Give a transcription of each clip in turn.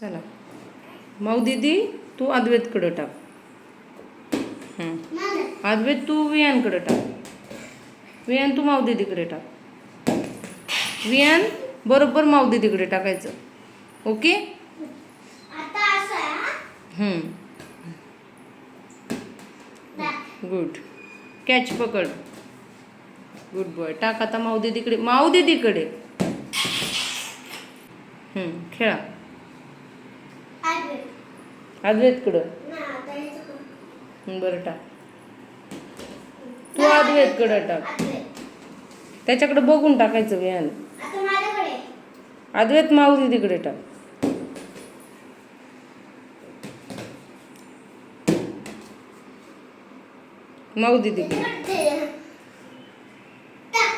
चला. माऊ दीदी तू अद्वैतकडं टाक. अद्वैत तू वियांकडं टाक. वियान तू माऊ दीदीकडे टाक. वियान बरोबर माऊ दीदीकडे टाकायचं. ओके. गुड. कॅच पकड. Good boy. टाक आता माऊ दीदीकडे माऊ दीदीकडे खेळा. आडवे. अद्वैतकडं बरं टाक. तू अद्वैतकडं टाक? त्याच्याकडे बघून टाकायचं विहान अद्वैत माऊली तिकडे टाक. माऊ दीदीकडे तिकडे. टाक.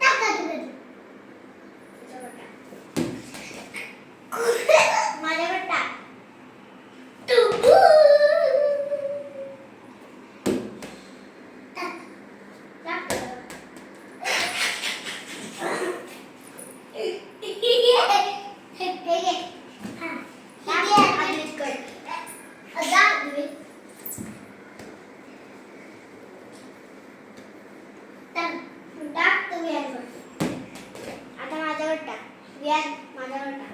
टाक आडवे. माझ्याकडे टाक. टुकू. टाक. टाक. हे घे. हा. टाक आडवीकडे. आता आडवी. टाक. टाक तू व्याजवर. आता माझ्यावर टाक व्याज माझ्यावर टाक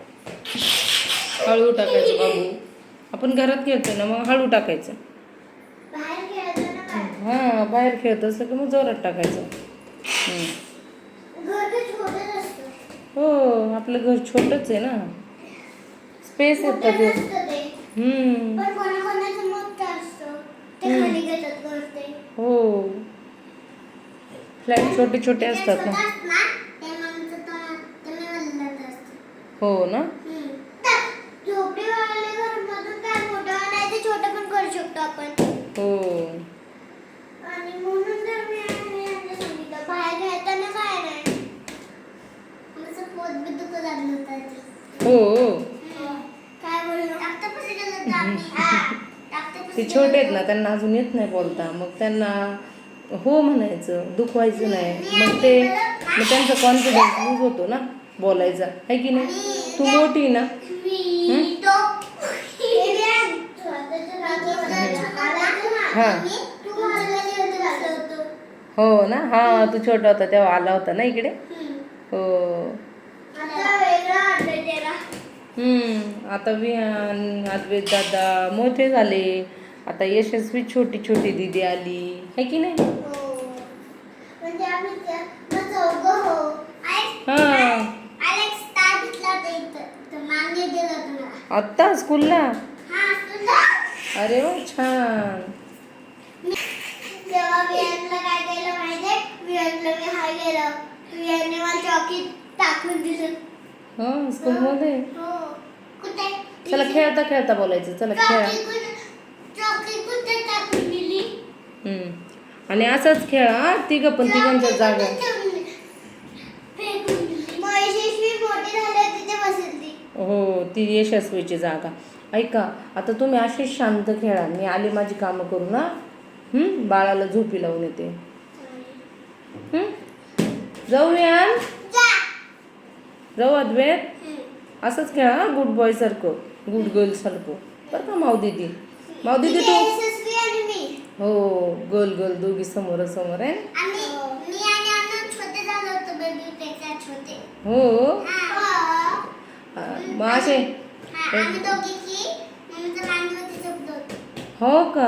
हळू टाकायचं बाबू आपण घरात खेळतो ना मग हळू टाकायचं. हां बाहेर खेळत असलं की मग जोरात टाकायचं. हं. हो आपलं घर छोटंच आहे ना. स्पेस ते. हो. फ्लॅट छोटे छोटे असतात ना. हो ना हम्म. तर झोपडीवाले घरमधून काय मोठं नाही ते छोटं पण करू शकतो आपण हो आणि म्हणून तर मी आणि यांना सांगितलं बाहेर खेळताना काय नाही माझं पोट बी दुखत लागलं होतं हो काय बोललो टाकतापासून गेलं होतं आम्ही. हा, टाकतापासून ते छोटे आहेत ना त्यांना अजून येत नाही बोलता. मग त्यांना हो म्हणायचं दुखवायचं नाही. मग ते मग त्यांचा कॉन्फिडन्स लूज होतो ना बोलायचा. आहे की नाही? तू मोठी आहे ना? हां? हो. ना? हा तू छोटा होता तेव्हा आला होता ना इकडे? हो. आता आता विहान अद्वैत दादा मोठे झाले. आता यशस्वी छोटी छोटी दिदी आली. है की नाही. आत्ता? स्कूलला? हा? अरे वा छान. हा स्कूलमध्ये? हो. चला खेळता खेळता बोलायचं. चला खेळा चॉकी कुठे- चॉकी कुठे टाकून दिली? हम्म. आणि असंच खेळा तिघं पण तिघांच्या जागा हो ती यशस्वीची जागा. ऐका आता तुम्ही अशीच शांत खेळा. मी आले माझी कामं करू ना बाळाला झोपी लावून येते. जाऊया जाऊ यान अद्वैत? असंच खेळा गुड बॉय सारखं. गुड गर्ल सारखं. बरं का माऊ दीदी माऊ दीदी तू हो गर्ल गर्ल दोघी समोर समोर आहे. हो. हा. हा, मग असे हा, हो का?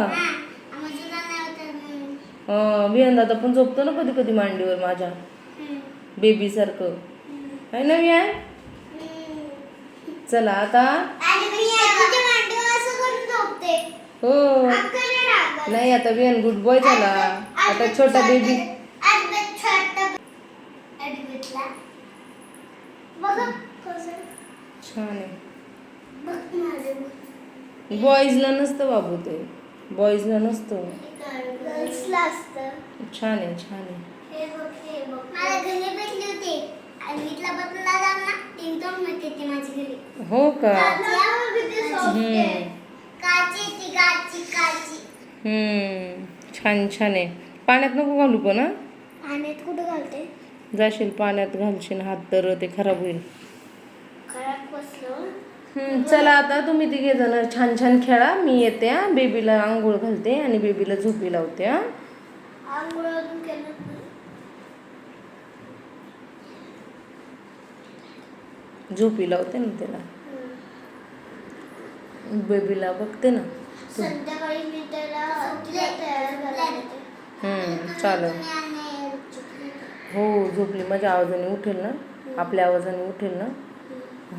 हा विहान दादा पण झोपतो ना कधी कधी मांडीवर माझ्या. हम्म. बेबी सारखं. हम्म. आहे ना विहान. चला आता. हो. नाही आता विहान गुड बॉय झाला. आता छोटा बेबी छान आहे. बॉईजला नसतं बाबू ते. बॉईजला नसतं. छान आहे छान आहे. हो का? छान छान आहे. पाण्यात नको घालू पण हा? पाण्यात कुठं घालते? जाशील पाण्यात घालशील हात तर ते खराब होईल. खराब बसलं हम्म, चला आता तुम्ही तिघे जण छान छान खेळा. मी येते हा. बेबीला आंघोळ घालते आणि बेबीला झोपी लावते हा. आंघोळ अजून केलं नाही. झोपी लावते ना त्याला. बेबीला बघते ना. संध्याकाळी मी त्याला तयार करायला चालेल. हो झोपली. माझ्या आवाजाने उठेल ना? आपल्या आवाजाने उठेल ना?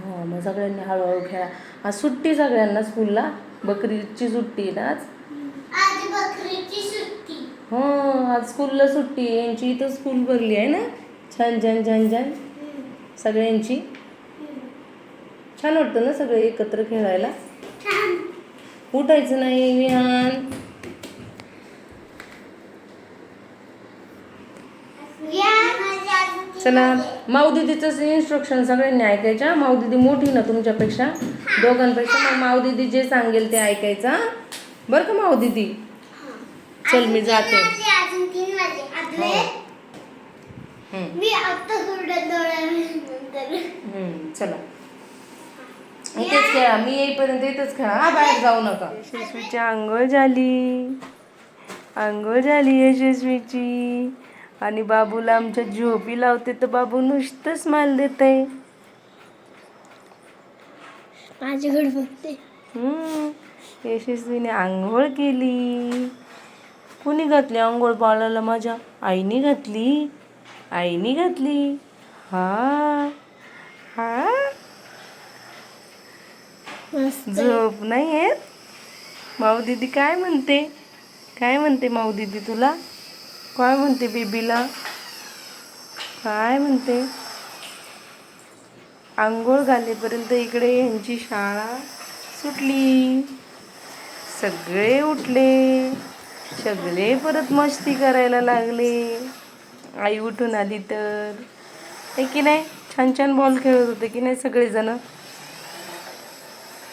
हो मग सगळ्यांनी हळूहळू खेळा. आज सुट्टी सगळ्यांना स्कूलला? बकरीची सुट्टी आहे ना आज? आज बकरीची सुट्टी. हो आज स्कूलला सुट्टी. यांची इथं स्कूल भरली आहे ना? छान छान छान छान. सगळ्यांची? छान वाटतं ना सगळे एकत्र खेळायला? उठायचं नाही विहान चला माऊ दीदीचं इन्स्ट्रक्शन सगळ्यांनी ऐकायच्या माऊ दीदी मोठी ना तुमच्यापेक्षा. दोघांपेक्षा. मग माऊ दीदी जे सांगेल ते ऐकायचा बरं का माऊ दीदी चल मी जाते. माझे इथेच खेळा मी येईपर्यंत इथेच खेळा हा बाहेर जाऊ नका यशस्वीची आंघोळ झाली. आंघोळ झाली यशस्वीची. आणि बाबूला आमच्या झोपी लावते तर बाबू नुसतं स्माइल देत. आहे माझ्याकडे बघते. हम्म, यशस्वीने आंघोळ केली. कुणी घातली आंघोळ पाळायला माझ्या? आईने घातली. आईने घातली. हा हा. झोप नाही येत. माऊ दीदी काय म्हणते? काय म्हणते माऊ दीदी तुला? काय म्हणते बेबीला? काय म्हणते? आंघोळ घालेपर्यंत इकडे यांची शाळा सुटली. सगळे उठले. सगळे परत मस्ती करायला लागले. आई उठून आली तर. की नाही? छान छान बॉल खेळत होते की नाही सगळेजण?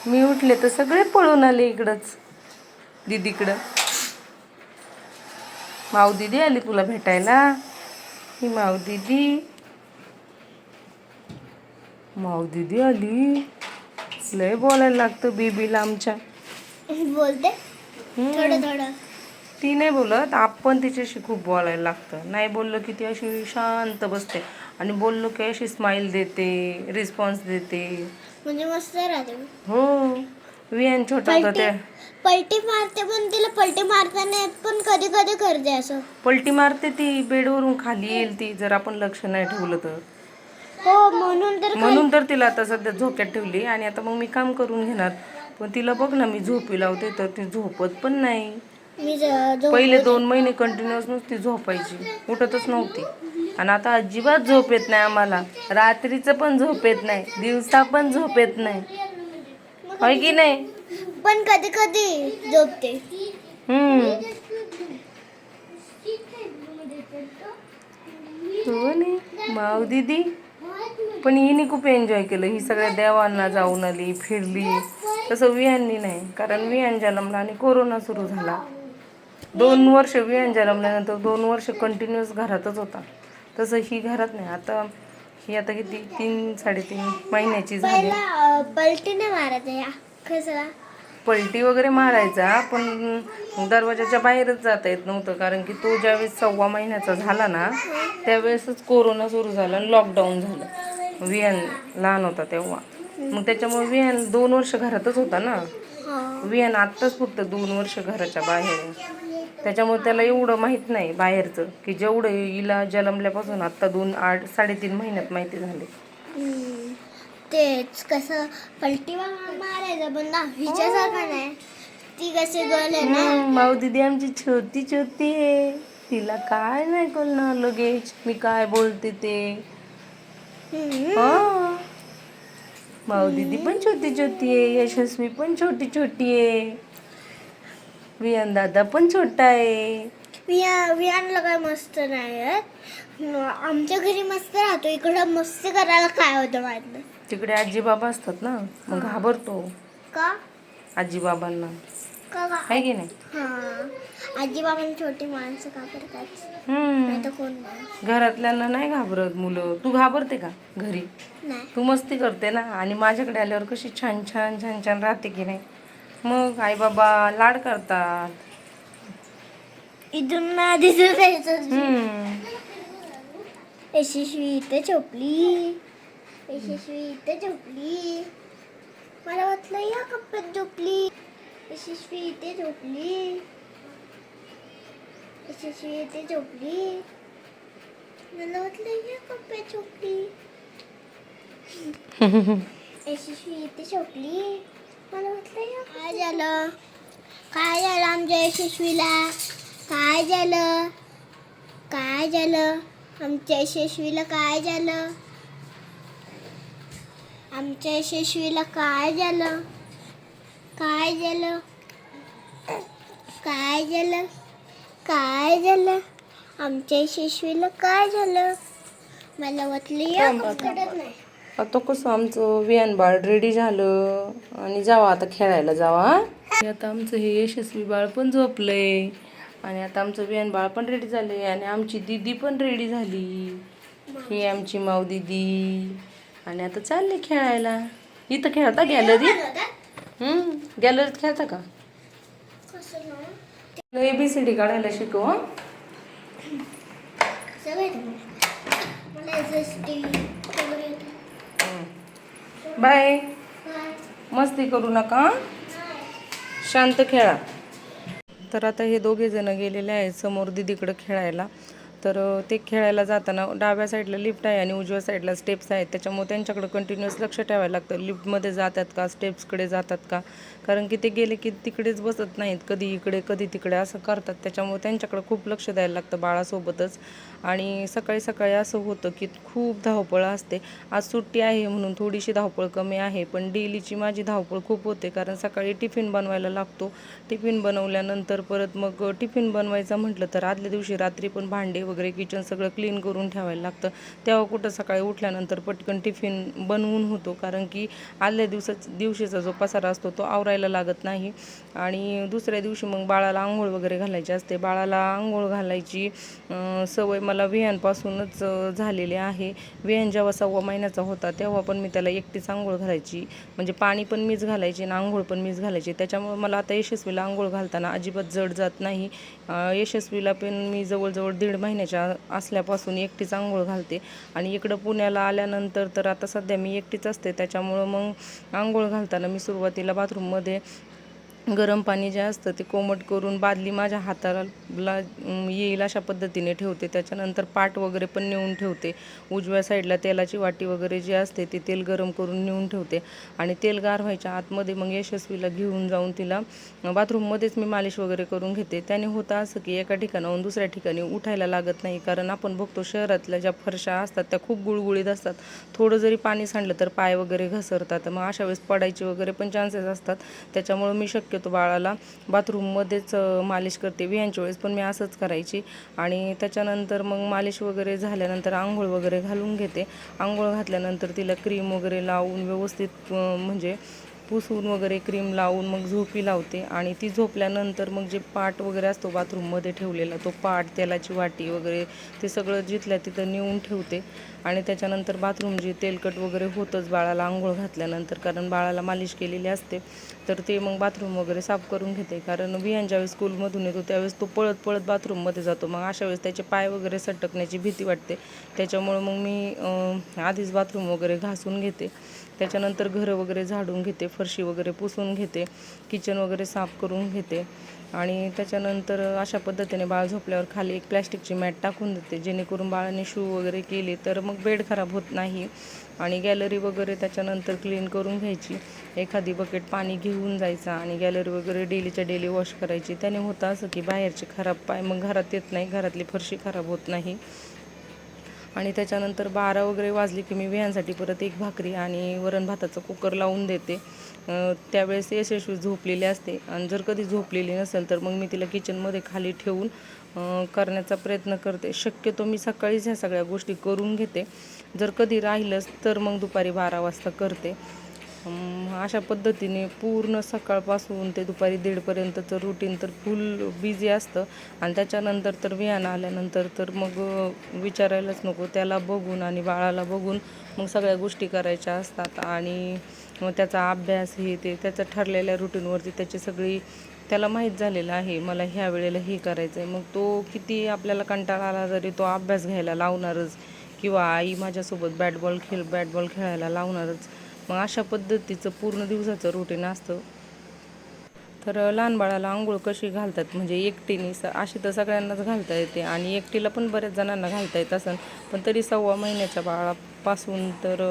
मी उठले तर सगळे पळून आले इकडंच. दीदीकडं. माऊ दीदी आली तुला भेटायला? ही माऊ दीदी. माऊ दीदी आली. लय बोलायला लागतं बेबीला आमच्या. बोलते? हम्म. थोडं थोडं. ती नाही बोलत. आपण तिच्याशी खूप बोलायला लागतं. नाही बोललं की ती अशी शांत बसते. आणि बोललो की अशी स्माईल देते रिस्पॉन्स देते. म्हणजे मस्त राहते हो विहान छोटा होता पलटी त्या पलटी मारते पण तिला पलटी मारता नाही येत, पण कधी कधी करते असं. पलटी मारते ती बेडवरून खाली येईल ती जर आपण लक्ष नाही ठेवलं तर. हो म्हणून तर म्हणून तर तिला आता सध्या झोक्यात ठेवली आणि आता मग मी काम करून घेणार. पण तिला बघ ना मी झोपी लावते तर ती झोपत पण नाही. मी ज- जो पहिले दोन महिने कंटिन्युअस नुसती झोपायची उठतच नव्हती. आणि आता अजिबात झोप येत नाही आम्हाला. रात्रीचं पण झोप येत नाही. दिवसा पण झोप येत नाही. होय की नाही? पण कधी कधी झोपते. हम्म. हो नाही माऊ दीदी. पण हिने खूप एन्जॉय केलं. ही सगळ्या देवांना जाऊन आली फिरली. तसं विहाननी नाही. कारण विहान जन्मला आणि कोरोना सुरू झाला. दोन वर्ष विहान जन्मल्यानंतर दोन वर्ष कंटिन्युअस घरातच होता. तसं ही घरात नाही. आता ही आता किती? तीन साडेतीन महिन्याची झाली. पलटी नाही कसं पलटी वगैरे मारायचा पण दरवाजाच्या बाहेरच जाता येत नव्हतं. कारण की तो ज्यावेळेस सव्वा महिन्याचा झाला ना त्यावेळेसच कोरोना सुरू झाला आणि लॉकडाऊन झालं. विहान लहान होता तेव्हा. मग त्याच्यामुळे विहान दोन वर्ष घरातच होता ना. विहान आत्ताच फक्त दोन वर्ष घराच्या बाहेर. त्याच्यामुळे त्याला एवढं माहीत नाही बाहेरचं की जेवढं हिला जन्मल्यापासून आत्ता दोन आठ साडेतीन महिन्यात माहिती झाले. तेच कसं पलटी मारायचं पण ना हिच्यासारखं नाही. ती आहे ना? हम्म, माऊ दिदी आमची छोटी छोटी आहे. तिला काय नाही कळणार लगेच मी काय बोलते ते. हा. माऊ दीदी पण छोटी छोटी आहे. यशस्वी पण छोटी छोटी आहे. विहान दादा पण छोटा आहे. विया वियांना काय मस्त नाही आहेत. न- आमच्या घरी मस्त राहतो. इकडं मस्ती करायला काय होतं नाही. तिकडे आजी बाबा असतात ना मग घाबरतो. का? आजी बाबांना का का? आहे की नाही? हा. आजी बाबांनी छोटी माणसं का करतात? हम्म. नाही तर कोण नाही. घरातल्यांना नाही घाबरत मुलं. तू घाबरते का घरी? नाही. तू मस्ती करते ना? आणि माझ्याकडे आल्यावर कशी छान छान छान छान राहते की नाही? मग आई बाबा लाड करतात. इथून ना दिसून जायचं. यशस्वी इथे झोपली. यशस्वी इथे झोपली. मला वाटलं या कप्प्यात झोपली. यशस्वी इथे झोपली. यशस्वी इथे झोपली. मला वाटलं या कप्प्यात झोपली. यशस्वी इथे झोपली. मला वाटलं या. काय झालं? काय झालं आमच्या यशस्वीला? काय झालं? काय झालं? आमच्या यशस्वीला काय झालं? आमच्या यशस्वीला काय झालं? काय झालं? काय झालं? काय झालं? आमच्या यशस्वीला काय झालं? मला वाटलं या नाही. आता कसं आमचं वियान बाळ रेडी झालं. आणि जावा आता खेळायला जावा आता आमचं हे यशस्वी बाळ पण झोपलंय. आणि आता आमचं वियान बाळ पण रेडी झाले आणि आमची दीदी पण रेडी झाली. ही आमची माऊ दीदी. आणि आता चालले खेळायला. इथं खेळता गॅलरीत हम्म गॅलरीत खेळता का? लय बी सी डी काढायला शिकव हं? सगळं मला एसएसटी सगळं येतं हं. बाय. मस्ती करू नका. शांत खेळा. तर आता हे दोघे जण गेलेले आहेत समोर दीदीकडे खेळायला. तर ते खेळायला जाताना डाव्या साईडला लिफ्ट आहे आणि उजव्या साईडला स्टेप्स आहेत. त्याच्यामुळे त्यांच्याकडे कंटिन्युअस लक्ष ठेवायला लागतं. लिफ्टमध्ये जातात का? स्टेप्सकडे जातात का? कारण की ते गेले की तिकडेच बसत नाहीत. कधी इकडे कधी तिकडे असं करतात. त्याच्यामुळे त्यांच्याकडे खूप लक्ष द्यायला लागतं बाळासोबतच. आणि सकाळी सकाळी असं होतं की खूप धावपळ असते. आज सुट्टी आहे म्हणून थोडीशी धावपळ कमी आहे. पण डेलीची माझी धावपळ खूप होते. कारण सकाळी टिफिन बनवायला लागतो. टिफिन बनवल्यानंतर परत मग टिफिन बनवायचं म्हटलं तर आदल्या दिवशी रात्री पण भांडे वगैरे किचन सगळं क्लीन करून ठेवायला लागतं. तेव्हा कुठं सकाळी उठल्यानंतर पटकन टिफिन बनवून होतो. कारण की आदल्या दिवसाच दिवशीचा जो पसारा असतो तो आवरायला लागत नाही. आणि दुसऱ्या दिवशी मग बाळाला आंघोळ वगैरे घालायची असते. बाळाला आंघोळ घालायची सवय मला विहांपासूनच झालेली आहे. विहान जेव्हा सव्वा महिन्याचा होता तेव्हा पण मी त्याला एकटीच आंघोळ घालायची. म्हणजे पाणी पण मीच घालायची आणि आंघोळ पण मीच घालायची. त्याच्यामुळे मला आता यशस्वीला आंघोळ घालताना अजिबात जड जात नाही. यशस्वीला पण मी जवळजवळ दीड महिन्याच्या असल्यापासून एकटीच आंघोळ घालते. आणि इकडं पुण्याला आल्यानंतर तर आता सध्या मी एकटीच असते. त्याच्यामुळं मग आंघोळ घालताना मी सुरुवातीला बाथरूममध्ये गरम पाणी जे असतं ते कोमट करून बादली माझ्या हाताला येईल अशा पद्धतीने ठेवते. त्याच्यानंतर पाट वगैरे पण नेऊन ठेवते. उजव्या साईडला तेलाची वाटी वगैरे जी असते ती तेल गरम करून नेऊन ठेवते. आणि तेल गार व्हायच्या आतमध्ये मग यशस्वीला घेऊन जाऊन तिला बाथरूममध्येच मी मालिश वगैरे करून घेते. त्याने होतं असं की एका ठिकाणाहून दुसऱ्या ठिकाणी उठायला लागत नाही. कारण आपण बघतो शहरातल्या ज्या फरशा असतात त्या खूप गुळगुळीत असतात. थोडं जरी पाणी सांडलं तर पाय वगैरे घसरतात. मग अशा वेळेस पडायचे वगैरे पण चान्सेस असतात. त्याच्यामुळं मी शक्य शक्यतो बाळाला. बाथरूममध्येच मालिश करते वियांच्या वेळेस पण मी असंच करायची. आणि त्याच्यानंतर मग मालिश वगैरे झाल्यानंतर आंघोळ वगैरे घालून घेते. आंघोळ घातल्यानंतर तिला क्रीम वगैरे लावून व्यवस्थित म्हणजे पुसून वगैरे क्रीम लावून मग झोपी लावते आणि ती झोपल्यानंतर मग जे पाट वगैरे असतो बाथरूममध्ये ठेवलेला तो पाट तेलाची वाटी वगैरे ते सगळं जिथल्या तिथं नेऊन ठेवते आणि त्याच्यानंतर बाथरूम जे तेलकट वगैरे होतंच बाळाला आंघोळ घातल्यानंतर कारण बाळाला मालिश केलेली असते तर ते मग बाथरूम वगैरे साफ करून घेते. कारण विहान ज्यावेळेस स्कूलमधून येतो त्यावेळेस तो पळत पळत बाथरूममध्ये जातो. मग अशा वेळेस त्याचे पाय वगैरे सटकण्याची भीती वाटते. त्याच्यामुळं मग मी आधीच बाथरूम वगैरे घासून घेते. त्याच्यानंतर घरं वगैरे झाडून घेते. फरशी वगैरे पुसून घेते किचन वगैरे साफ करून घेते. आणि त्याच्यानंतर अशा पद्धतीने बाळ झोपल्यावर खाली एक प्लॅस्टिकची मॅट टाकून देते जेणेकरून बाळाने शू वगैरे केले तर मग बेड खराब होत नाही. आणि गॅलरी वगैरे त्याच्यानंतर क्लीन करून घ्यायची. एखादी बकेट पाणी घेऊन जायचा आणि गॅलरी वगैरे डेलीच्या डेली वॉश करायची. त्याने होतं असं की बाहेरचे खराब पाय मग घरात येत नाही घरातली फरशी खराब होत नाही. आणि त्याच्यानंतर बारा वगैरे वाजली की मी विह्यांसाठी परत एक भाकरी आणि वरण भाताचं कुकर लावून देते. त्यावेळेस यशस्वी झोपलेली असते. आणि जर कधी झोपलेली नसेल तर मग मी तिला किचनमध्ये खाली ठेवून करण्याचा प्रयत्न करते. शक्यतो मी सकाळीच ह्या सगळ्या गोष्टी करून घेते. जर कधी राहिलंच तर मग दुपारी बारा वाजता करते. अशा पद्धतीने पूर्ण सकाळपासून ते दुपारी दीडपर्यंतचं रुटीन तर फुल बिझी असतं. आणि त्याच्यानंतर तर विहान आल्यानंतर तर मग विचारायलाच नको. त्याला बघून आणि बाळाला बघून मग सगळ्या गोष्टी करायच्या असतात. आणि मग त्याचा अभ्यास हे ते त्याचं ठरलेल्या रुटीनवरती त्याची सगळी त्याला माहीत झालेलं आहे मला ह्या वेळेला हे करायचं आहे मग तो किती आपल्याला कंटाळा आला तरी तो अभ्यास घ्यायला लावणारच. किंवा आई माझ्यासोबत बॅट बॉल खेळ बॅट बॉल खेळायला लावणारच. मग अशा पद्धतीचं पूर्ण दिवसाचं रुटीन असतं. तर लहान बाळाला आंघोळ कशी घालतात? म्हणजे एकटीने स अशी तर सगळ्यांनाच घालता येते आणि एकटीला पण बऱ्याच जणांना घालता येत असन. पण तरी सव्वा महिन्याच्या बाळापासून तर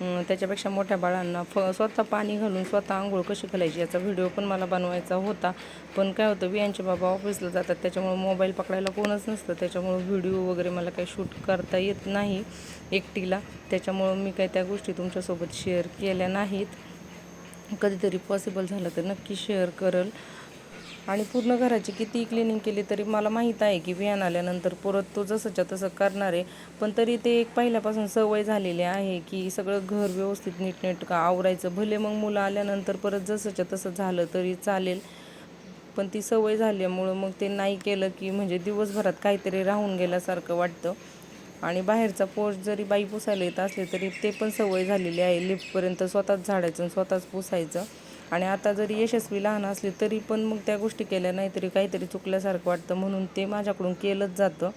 त्याच्यापेक्षा मोठ्या बाळांना फ स्वतः पाणी घालून स्वतः आंघोळ कशी घालायची याचा व्हिडिओ पण मला बनवायचा होता. पण काय होतं वियांचे बाबा ऑफिसला जातात त्याच्यामुळे मोबाईल पकडायला कोणच नसतं. त्याच्यामुळं व्हिडिओ वगैरे मला काही शूट करता येत नाही एकटीला. त्याच्यामुळं मी काही त्या गोष्टी तुमच्यासोबत शेअर केल्या नाहीत. कधीतरी पॉसिबल झालं तर नक्की शेअर करल. आणि पूर्ण घराची किती क्लिनिंग केली तरी मला माहीत आहे की विहान आल्यानंतर परत तो जसंच्या तसं करणार आहे. पण तरी ते एक पहिल्यापासून सवय झालेली आहे की सगळं घर व्यवस्थित नीटनेटकं आवरायचं. भले मग मुलं आल्यानंतर परत जसंच्या तसं झालं तरी चालेल. पण ती सवय झाल्यामुळं मग ते नाही केलं की म्हणजे दिवसभरात काहीतरी राहून गेल्यासारखं वाटतं. आणि बाहेरचा पोष जरी बाई पुसायला येत असले तरी ते पण सवय झालेली आहे. लिफ्टपर्यंत स्वतःच झाडायचं आणि स्वतःच पुसायचं. आणि आता जरी यशस्वी लहान असली तरी पण मग त्या गोष्टी केल्या नाही तरी काहीतरी चुकल्यासारखं वाटतं म्हणून ते माझ्याकडून केलंच जातं.